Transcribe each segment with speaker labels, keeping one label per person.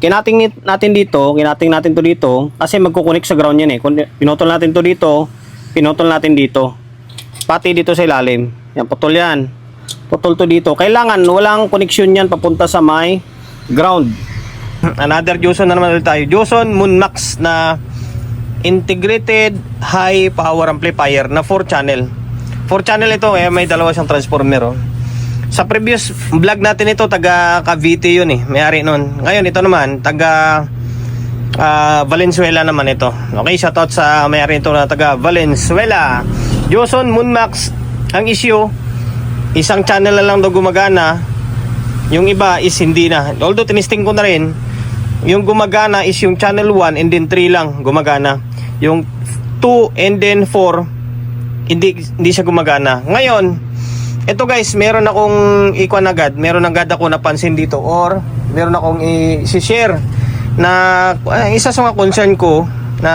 Speaker 1: Kinating natin dito, kinating natin to dito kasi magkukunik sa ground yan eh. Pinutol natin to dito, pinutol natin dito. Pati dito sa ilalim. Yan, putol yan. Putol to dito. Kailangan walang connection yan papunta sa may ground. Another Joson na naman ulit tayo. Joson Moonmax na integrated high power amplifier na 4 channel. 4 channel ito eh may dalawa siyang transformer oh. Sa previous vlog natin ito taga Cavite yun eh, may-ari nun. Ngayon ito naman taga ah, Valenzuela naman ito. Okay, shoutout sa may-ari nito na taga Valenzuela. Joson Moonmax ang issue isang channel na lang daw gumagana. Yung iba is hindi na. Although tinisting ko na rin, yung gumagana is yung channel 1 and then 3 lang gumagana. Yung 2 and then 4 hindi hindi siya gumagana. Ngayon, ito guys, meron akong ikuan agad, meron agad ako napansin dito or meron akong i-share na ah, isa sa mga concern ko na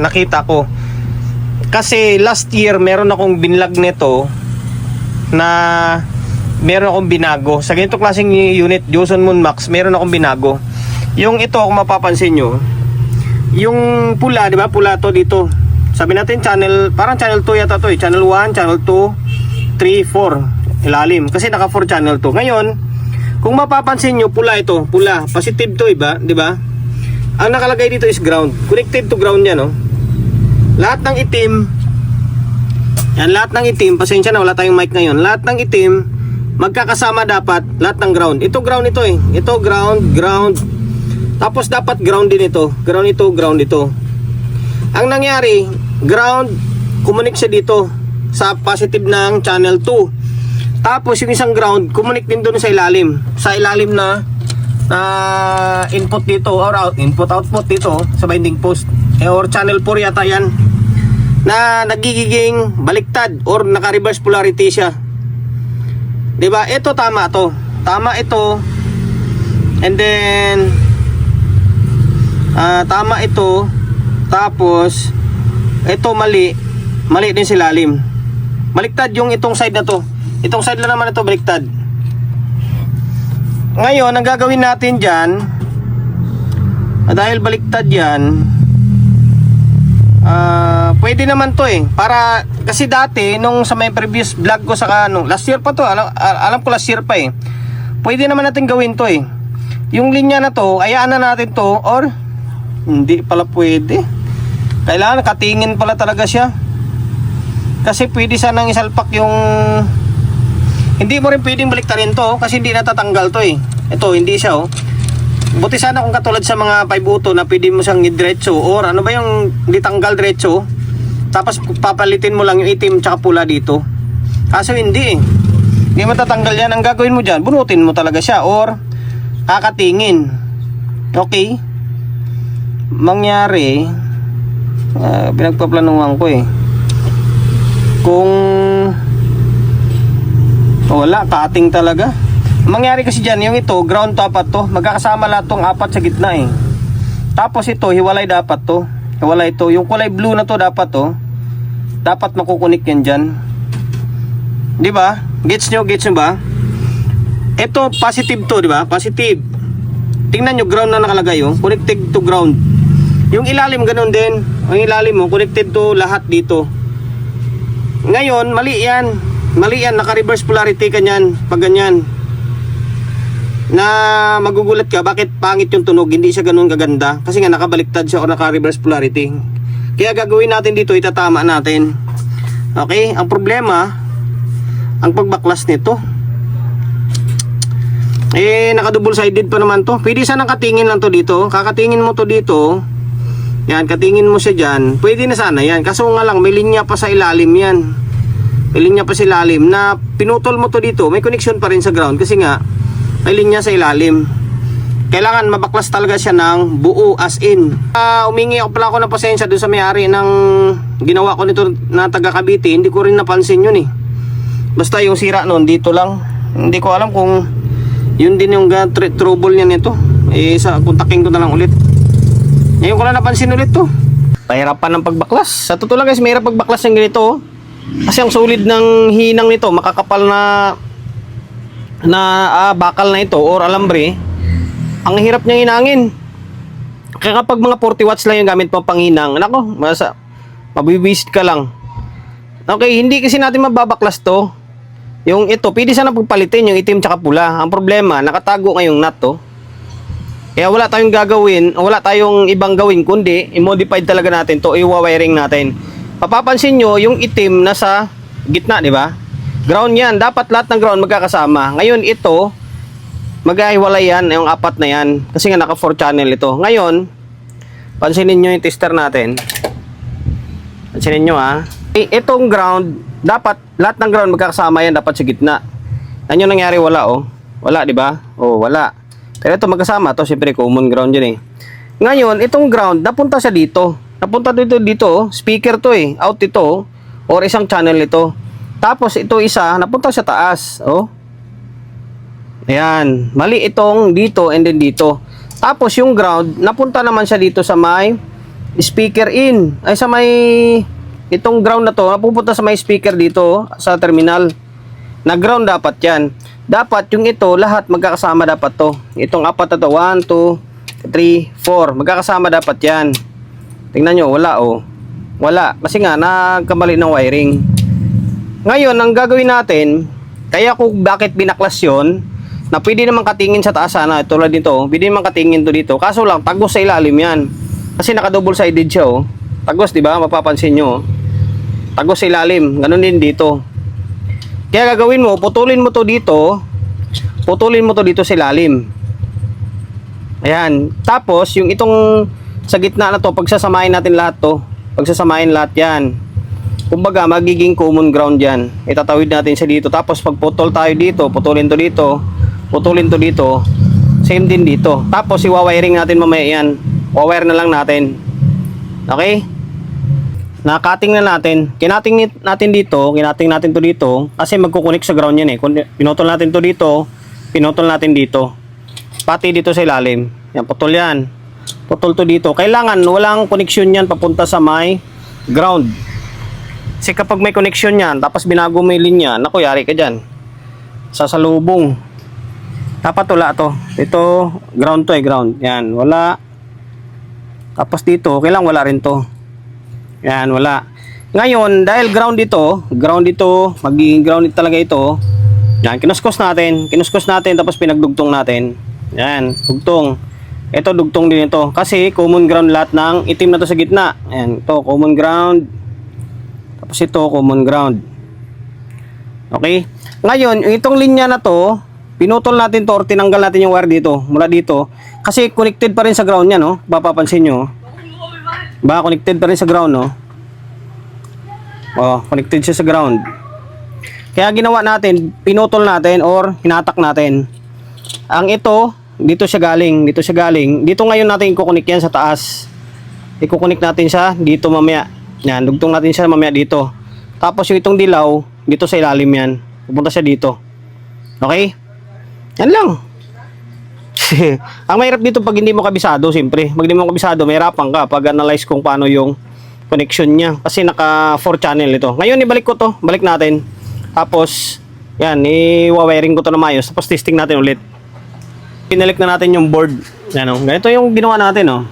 Speaker 1: nakita ko. Kasi last year meron akong binlag nito na meron akong binago. Sa ganito klaseng unit, Joson Moon Max, meron akong binago. Yung ito, kung mapapansin nyo, yung pula, di ba? Pula to dito. Sabi natin channel, parang channel 2 yata to eh. Channel 1, channel 2, 3, 4. Ilalim. Kasi naka 4 channel to. Ngayon, kung mapapansin nyo, pula ito. Pula. Positive to, iba? Di ba? Ang nakalagay dito is ground. Connected to ground yan, no? Lahat ng itim, yan, lahat ng itim, pasensya na, wala tayong mic ngayon. Lahat ng itim, magkakasama dapat lahat ng ground. Ito ground ito eh. Ito ground, ground. Tapos dapat ground din ito. Ground ito, ground ito. Ang nangyari, ground, kumunik siya dito sa positive ng channel 2. Tapos yung isang ground, kumunik din doon sa ilalim. Sa ilalim na na input dito or out, input output dito sa binding post. Eh, or channel 4 yata yan na nagiging baliktad or naka-reverse polarity siya. 'Di ba? Ito tama to. Tama ito. And then ah tama ito. Tapos ito mali. Mali din si lalim. Baliktad yung itong side na to. Itong side lang naman ito baliktad. Ngayon, ang gagawin natin diyan dahil baliktad 'yan, Ah, pwede naman 'to eh. Para kasi dati nung sa may previous vlog ko sa ano, last year pa 'to. Alam, alam ko last year pa eh. Pwede naman natin gawin 'to eh. Yung linya na 'to, ayaan na natin 'to or hindi pala pwede. Kailangan katingin pala talaga siya. Kasi pwede sanang isalpak yung hindi mo rin pwedeng baliktarin 'to kasi hindi natatanggal 'to eh. Ito, hindi siya oh. Buti sana kung katulad sa mga 5 uto na pwede mo siyang i-diretso or ano ba yung hindi tanggal diretso tapos papalitin mo lang yung itim tsaka pula dito. Kaso hindi eh. Hindi matatanggal yan. Ang gagawin mo dyan, bunutin mo talaga siya or kakatingin. Okay? Mangyari, uh, pinagpaplanuhan ko eh. Kung wala, cutting talaga. Ang mangyari kasi dyan, yung ito, ground to apat to. Magkakasama lahat tong apat sa gitna eh. Tapos ito, hiwalay dapat to. Hiwalay to. Yung kulay blue na to dapat to. Dapat makukunik yan dyan. Di ba? Gets nyo? Gets nyo ba? Ito, positive to, di ba? Positive. Tingnan nyo, ground na nakalagay oh. Connected to ground. Yung ilalim, ganun din. Ang ilalim mo, connected to lahat dito. Ngayon, mali yan. Mali yan, naka-reverse polarity ka niyan, pag ganyan. Na magugulat ka, bakit pangit yung tunog, hindi siya ganun kaganda. Kasi nga nakabaliktad siya o naka-reverse polarity. Kaya gagawin natin dito, itatama natin. Okay, ang problema, ang pagbaklas nito. Eh, naka-double sided pa naman to. Pwede sanang katingin lang to dito. Kakatingin mo to dito. Yan, katingin mo siya dyan. Pwede na sana yan. Kaso nga lang, may linya pa sa ilalim yan. May linya pa sa ilalim na pinutol mo to dito. May connection pa rin sa ground kasi nga, may linya sa ilalim. Kailangan mabaklas talaga siya ng buo as in. Uh, umingi ako pala ako ng pasensya doon sa may-ari ng ginawa ko nito na taga Cavite. Hindi ko rin napansin yun eh. Basta yung sira noon dito lang. Hindi ko alam kung yun din yung tr- trouble niya nito. Eh, sa, kontakin ko na lang ulit. Ngayon ko lang napansin ulit to. Pahirapan ng pagbaklas. Sa totoo lang guys, mahirap pagbaklas ng ganito. oh. Kasi ang solid ng hinang nito, makakapal na na ah, bakal na ito or alambre. ang hirap niyang hinangin. Kaya kapag mga 40 watts lang yung gamit mo panghinang, nako, masa, mabibisit ka lang. Okay, hindi kasi natin mababaklas to. Yung ito, pwede sana pagpalitin yung itim tsaka pula. Ang problema, nakatago ngayong nut to. Kaya wala tayong gagawin, wala tayong ibang gawin kundi i-modified talaga natin to, i-wiring natin. Papapansin nyo, yung itim nasa gitna, di ba? Ground yan, dapat lahat ng ground magkakasama. Ngayon ito, maghiwalay yan, yung apat na yan. Kasi nga naka 4 channel ito. Ngayon, pansinin nyo yung tester natin. Pansinin nyo ha. Eh, Itong ground, dapat lahat ng ground magkakasama yan, dapat sa gitna. Yan yung nangyari, wala oh. Wala, di ba? Oh, wala. Pero ito magkasama, to siyempre common ground yun eh. Ngayon, itong ground, napunta siya dito. Napunta dito dito, oh. speaker to eh. Out ito, oh. or isang channel ito. Tapos ito isa, napunta sa taas, oh. Ayan, mali itong dito and then dito. Tapos yung ground, napunta naman siya dito sa may speaker in. Ay sa may itong ground na to, napupunta sa may speaker dito sa terminal. Na ground dapat 'yan. Dapat yung ito lahat magkakasama dapat to. Itong apat na to, 1 2 3 4. Magkakasama dapat 'yan. Tingnan nyo, wala oh. Wala. Kasi nga, nagkamali ng wiring. Ngayon, ang gagawin natin, kaya kung bakit binaklas yon na pwede naman katingin sa taas sana, tulad nito, oh, pwede naman katingin to dito. Kaso lang, tagos sa ilalim yan. Kasi naka-double sided siya, oh. Tagos, di ba? Mapapansin nyo, oh. Tagos sa ilalim. Ganun din dito. Kaya gagawin mo, putulin mo to dito, putulin mo to dito sa ilalim. Ayan. Tapos, yung itong sa gitna na to, pagsasamahin natin lahat to, pagsasamahin lahat yan. Kumbaga, magiging common ground yan. Itatawid natin siya dito. Tapos, pag putol tayo dito, putulin to dito, putulin to dito, same din dito. Tapos, iwawiring natin mamaya yan. Wawire na lang natin. Okay? Nakating na natin. Kinating natin dito, kinating natin to dito, kasi magkukunik sa ground yan eh. Pinutol natin to dito, pinutol natin dito. Pati dito sa ilalim. Yan, putol yan. Putol to dito. Kailangan walang connection yan papunta sa may ground. Kasi kapag may connection yan, tapos binago mo yung linya, naku, yari ka dyan. Sasalubong. Dapat wala to. Ito, ground to eh, ground. Yan, wala. Tapos dito, kailangan wala rin to. Yan, wala. Ngayon, dahil ground dito, ground dito, magiging ground talaga ito. Yan, kinuskos natin. Kinuskos natin, tapos pinagdugtong natin. Yan, dugtong. Ito, dugtong din ito. Kasi, common ground lahat ng itim na to sa gitna. Yan, ito, common ground. Tapos ito, common ground. Okay? Ngayon, itong linya na to, pinutol natin to or tinanggal natin yung wire dito, mula dito. Kasi connected pa rin sa ground niya, no? Mapapansin nyo. Ba, connected pa rin sa ground, no? Oh, connected siya sa ground. Kaya ginawa natin, pinutol natin or hinatak natin. Ang ito, dito siya galing, dito siya galing. Dito ngayon natin ikukunik yan sa taas. Ikukunik natin siya dito mamaya. Yan, dugtong natin siya mamaya dito. Tapos yung itong dilaw, dito sa ilalim yan. Pupunta siya dito. Okay? Yan lang. ang mahirap dito pag hindi mo kabisado, siyempre. Pag hindi mo kabisado, mahirapan ka pag analyze kung paano yung connection niya. Kasi naka 4 channel ito. Ngayon, ibalik ko to. Balik natin. Tapos, yan, i-wiring ko to na maayos. Tapos testing natin ulit. Pinalik na natin yung board. Yan o. Ganito yung ginawa natin o.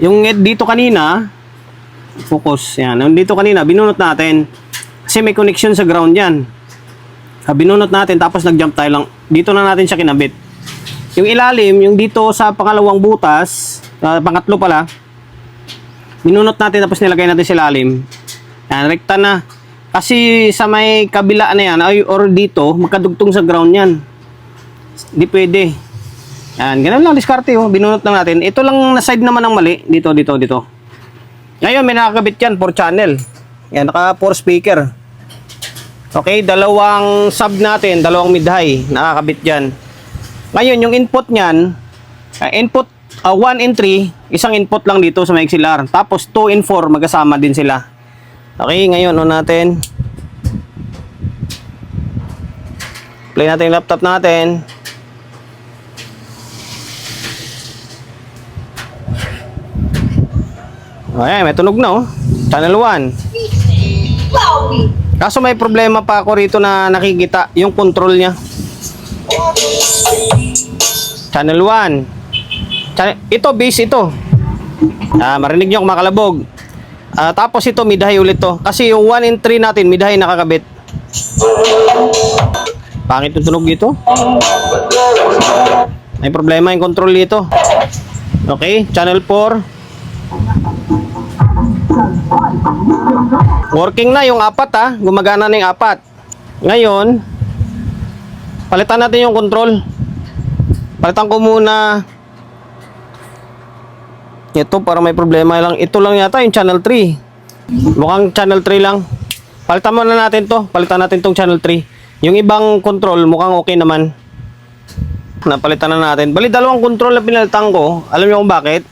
Speaker 1: Yung dito kanina, focus. Yan. Yung dito kanina, binunot natin. Kasi may connection sa ground yan. Ah, binunot natin tapos nag-jump tayo lang. Dito na natin siya kinabit. Yung ilalim, yung dito sa pangalawang butas, ah, pangatlo pala, binunot natin tapos nilagay natin sa ilalim. Yan, rekta na. Kasi sa may kabila na yan, ay, or dito, makadugtong sa ground yan. Hindi pwede. Yan, ganun lang, diskarte oh. Binunot lang natin. Ito lang na side naman ang mali. Dito, dito, dito. Ngayon, may nakakabit yan, 4 channel. Yan, naka 4 speaker. Okay, dalawang sub natin, dalawang mid-high, nakakabit dyan. Ngayon, yung input niyan, uh, input 1 and 3, isang input lang dito sa may XLR. Tapos 2 and 4, magkasama din sila. Okay, ngayon on natin. Play natin yung laptop natin. Ayan, may tunog na oh. Channel 1. Kaso may problema pa ako rito na nakikita yung control niya. Channel 1. Channel, ito, base ito. Ah, marinig nyo kung makalabog. Ah, tapos ito, midhay ulit to. Kasi yung 1 and 3 natin, midhay nakakabit. Pangit yung tunog dito. May problema yung control dito. Okay, channel 4. Working na yung apat ha. Gumagana na yung apat. Ngayon, palitan natin yung control. Palitan ko muna ito para may problema lang. Ito lang yata yung channel 3. Mukhang channel 3 lang. Palitan muna natin to. Palitan natin tong channel 3. Yung ibang control mukhang okay naman. Napalitan na natin. Bali dalawang control na pinalitan ko. Alam niyo kung bakit?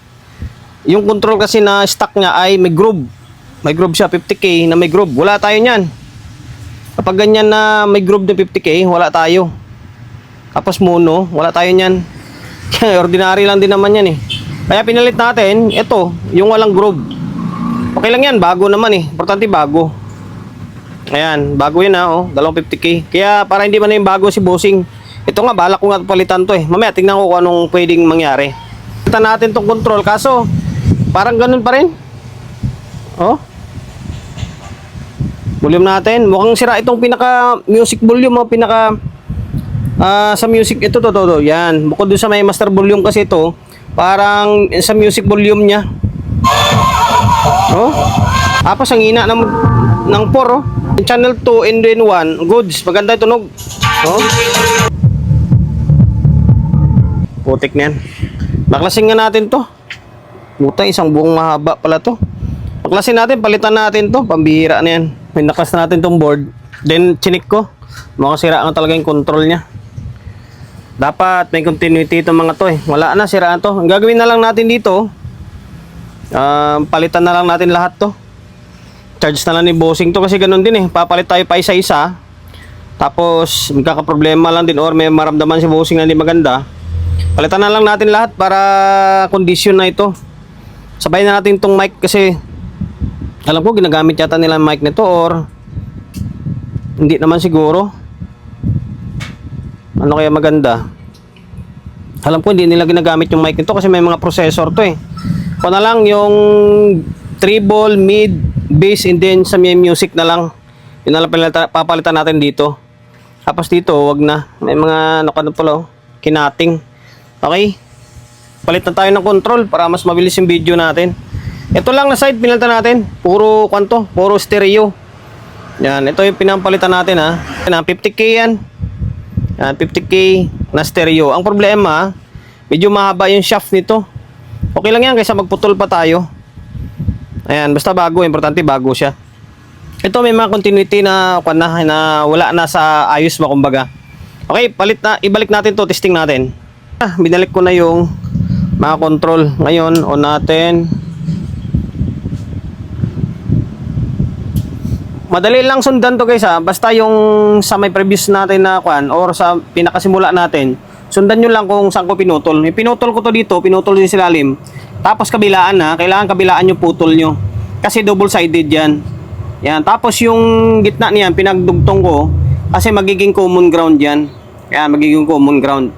Speaker 1: Yung control kasi na stock niya ay may groove. May groove siya 50k na may groove. Wala tayo niyan. Kapag ganyan na may groove na 50k, wala tayo. Tapos mono, wala tayo niyan. Ordinary lang din naman yan eh. Kaya pinalit natin, ito, yung walang groove. Okay lang yan, bago naman eh. Importante bago. Ayan, bago yun ha, oh. Dalawang 50k. Kaya para hindi man na yung bago si Bossing. Ito nga, balak ko nga palitan to eh. Mamaya, tingnan ko kung anong pwedeng mangyari. Palitan natin tong control, kaso, parang ganun pa rin. Oh. Volume natin. Mukhang sira itong pinaka music volume, oh. Pinaka, ah, sa music, ito, to, to, to. Yan. Bukod doon sa may master volume kasi ito, parang sa music volume niya. Oh. Tapos ang ina ng ng 4 oh. Channel 2 and then 1, goods. Maganda yung tunog. Oh. Putik na yan. Baklasin nga natin to. Puta, isang buong mahaba pala to. Baklasin natin, palitan natin to. Pambihira na yan. May naklas na natin tong board. Then, chinik ko. Mukhang sira nga talaga yung control niya. Dapat may continuity itong mga to eh. Wala na, siraan to. Ang gagawin na lang natin dito, ah, palitan na lang natin lahat to. Charge na lang ni bossing to kasi ganun din eh. Papalit tayo pa isa-isa. Tapos, magkakaproblema lang din or may maramdaman si bossing na hindi maganda. Palitan na lang natin lahat para condition na ito. Sabay na natin tong mic kasi alam ko ginagamit yata nila ang mic nito or hindi naman siguro. Ano kaya maganda? Alam ko hindi nila ginagamit yung mic nito kasi may mga processor to eh. Kung na lang yung treble, mid, bass and then sa may music na lang. Yun na lang papalitan natin dito. Tapos dito, wag na. May mga ano ka na pala, oh, kinating. Okay? Palit na tayo ng control para mas mabilis yung video natin. Ito lang na side pinalitan natin. Puro kwanto, puro stereo. Yan, ito yung pinampalitan natin ha. Yan, 50k yan. Yan, 50k na stereo. Ang problema, medyo mahaba yung shaft nito. Okay lang yan kaysa magputol pa tayo. Ayan, basta bago, importante bago siya. Ito may mga continuity na, kwan na, na wala na sa ayos ba kumbaga. Okay, palit na, ibalik natin to, testing natin. Ah, binalik ko na yung mga control. Ngayon, on natin. Madali lang sundan to guys ha. Basta yung sa may previous natin na kwan or sa pinakasimula natin, sundan nyo lang kung saan ko pinutol. May pinutol ko to dito, pinutol din sa ilalim. Tapos kabilaan ha, kailangan kabilaan yung putol nyo. Kasi double sided yan. Yan, tapos yung gitna niyan pinagdugtong ko kasi magiging common ground yan. Yan, magiging common ground.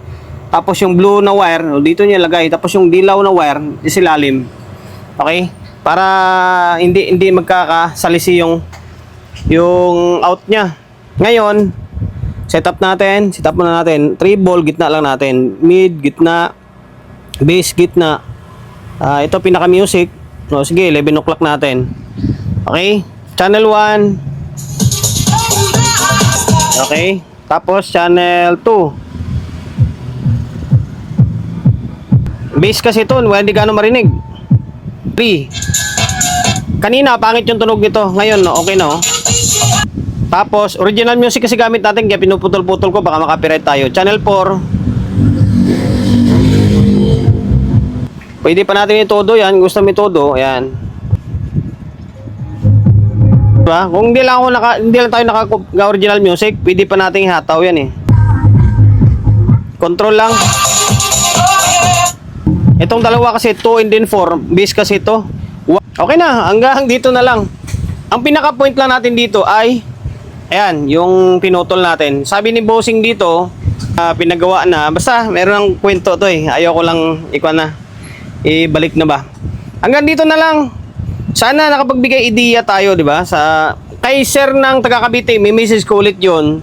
Speaker 1: Tapos yung blue na wire, dito niya lagay. Tapos yung dilaw na wire, is ilalim. Okay? Para hindi hindi magkakasalisi yung yung out niya. Ngayon, setup natin, setup muna natin. Treble, gitna lang natin. Mid, gitna. Bass, gitna. Ah, ito pinaka music. No, sige, 11 o'clock natin. Okay? Channel 1. Okay? Tapos channel 2. Bass kasi ito, well, hindi gano'ng marinig. 3. Kanina, pangit yung tunog nito. Ngayon, no, okay na, oh. Tapos, original music kasi gamit natin, kaya pinuputol-putol ko, baka makapiright tayo. Channel 4. Pwede pa natin itodo yan, gusto mo itodo, ayan. Diba? Kung hindi lang ako naka, hindi lang tayo naka original music, pwede pa nating ihataw yan eh. Control lang. Itong dalawa kasi 2 and then 4, base kasi ito. Okay na, hanggang dito na lang. Ang pinaka point lang natin dito ay ayan, yung pinutol natin. Sabi ni Bossing dito, ah, pinagawa na. Basta, meron ng kwento to eh. Ayoko lang, ikaw na, ibalik na ba. Hanggang dito na lang. Sana nakapagbigay ideya tayo, di ba? Sa, kay sir ng taga may message ko ulit yun.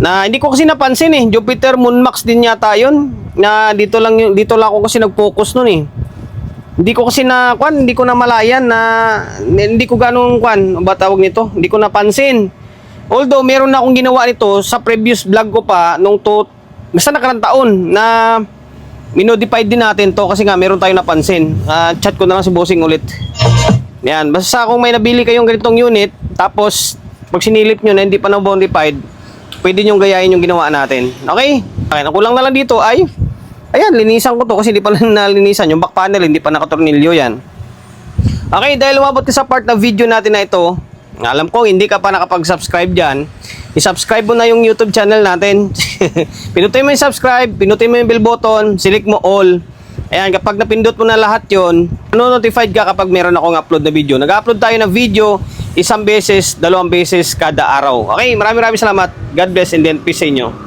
Speaker 1: Na hindi ko kasi napansin eh. Jupiter Moonmax din yata yun. Na dito lang, dito lang ako kasi nag-focus nun eh. Hindi ko kasi na, kwan, hindi ko na malayan na, hindi ko ganong, kwan, ba tawag nito? Hindi ko napansin. Although, meron na akong ginawa nito sa previous vlog ko pa, nung to, basta nakarang taon, na minodify din natin to kasi nga meron tayong napansin. Ah, chat ko na lang si Bossing ulit. Yan, basta kung may nabili kayong ganitong unit, tapos pag sinilip nyo na hindi pa na-bondified, pwede nyo gayahin yung ginawa natin. Okay? Okay, ang kulang na lang dito ay, ayan, linisan ko to kasi hindi pa nalinisan. Yung back panel, hindi pa nakatornilyo yan. Okay, dahil umabot ka sa part na video natin na ito, alam ko hindi ka pa nakapag-subscribe dyan, i-subscribe mo na yung YouTube channel natin. pinutin mo yung subscribe, pinutin mo yung bell button, select mo all. Ayan, kapag napindot mo na lahat yon, notified ka kapag meron akong upload na video. Nag-upload tayo ng video isang beses, dalawang beses kada araw. Okay, maraming maraming salamat. God bless and then peace sa inyo.